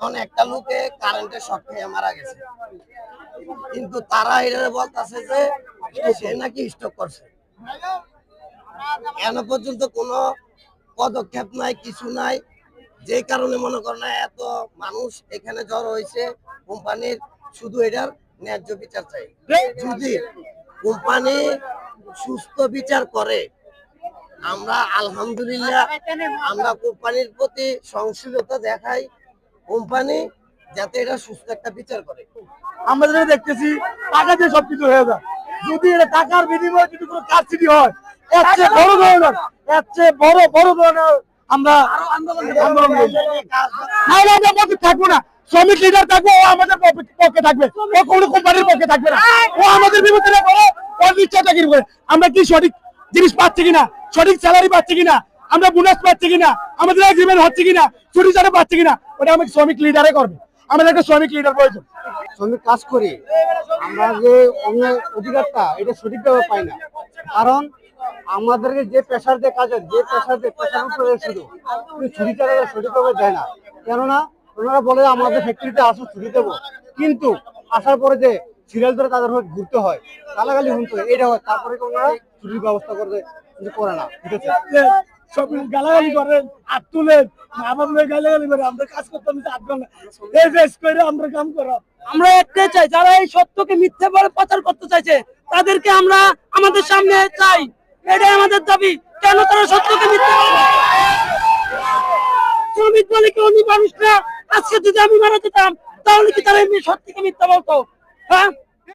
এখন একটা লোকে কারেন্টের শক খেয়ে মারা গেছে। কিন্তু তারা এটা বলতেছে যে, সে নাকি স্টক করছে। এখনও পর্যন্ত কোনো পদক্ষেপ নাই, কিছু নাই। যে কারণে মনে করেন এত মানুষ এখানে জড়ো হয়েছে কোম্পানির, শুধু এটার ন্যায্য বিচার চাই। যদি কোম্পানি সুস্থ বিচার করে, আমরা আলহামদুলিল্লাহ আমরা কোম্পানির প্রতি সহনশীলতা দেখাই কোম্পানি যাতে এটা সুস্থ একটা বিচার করে। আমরা যেটা দেখতেছি টাকা দিয়ে সবকিছু হয়ে যায়। যদি এটা টাকার বিনিময়ে যদি কোনো কারচুপি হয় এর চেয়ে বড় ধরনের এর চেয়ে বড় বড় ধরনের আমরা আন্দোলন পক্ষে থাকব না। শ্রমিক লিডার থাকব ও আমাদের পক্ষে- থাকবে। ও কোনো কোম্পানির পক্ষে থাকবে না। ও আমাদের বিরুদ্ধে করে ওর চাকরি করে। আমরা কি সঠিক জিনিস পাচ্ছি কিনা? সঠিক স্যালারি পাচ্ছি কিনা? আমরা বোনাস পাচ্ছি কিনা? আমাদের এগ্রিমেন্ট হচ্ছে কিনা? ছুটি ছাড়া পাচ্ছি কিনা? ওটা আমাকে শ্রমিক লিডারে করবে। আমাদের একটা শ্রমিক লিডার প্রয়োজন। শ্রমিক কাজ করি, আমরা যে অন্য অধিকারটা, এটা সঠিকভাবে পাই না। কারণ আমাদেরকে যে পেশার দিয়ে কাজ যে পেশার দিয়ে পেশার উপরে শুধু ছুটিটা সঠিকভাবে দেয় না। কেননা, ওনারা বলে আমাদের ফ্যাক্টরিতে আসো, ছুটি দেবো। কিন্তু আসার পরে যে সিরিয়াল ধরে তাদের হয়ে ঘুরতে হয়, গালাগালি শুনতে হয় এটা হয়। তারপরে ওনারা ছুটির ব্যবস্থা কিছু করে না। ঠিক আছে? যে সব গালাগালি করেন, হাত তুলেন আমার গালাগালি করে আমরা কাজ করতাম বেশ করে আমরা কাম করো। আমরা একটাই চাই, যারা এই সত্যকে মিথ্যে বলে প্রচার করতে চাইছে, তাদেরকে আমরা আমাদের সামনে চাই। এটাই আমাদের দাবি। কেন তারা সত্যকে মিথ্যে শ্রমিক বলে কি অন্য মানুষ না। আজকে যদি আমি মারা যেতাম, তাহলে কি তারা এমনি সত্যকে মিথ্যা বলতো? হ্যাঁ?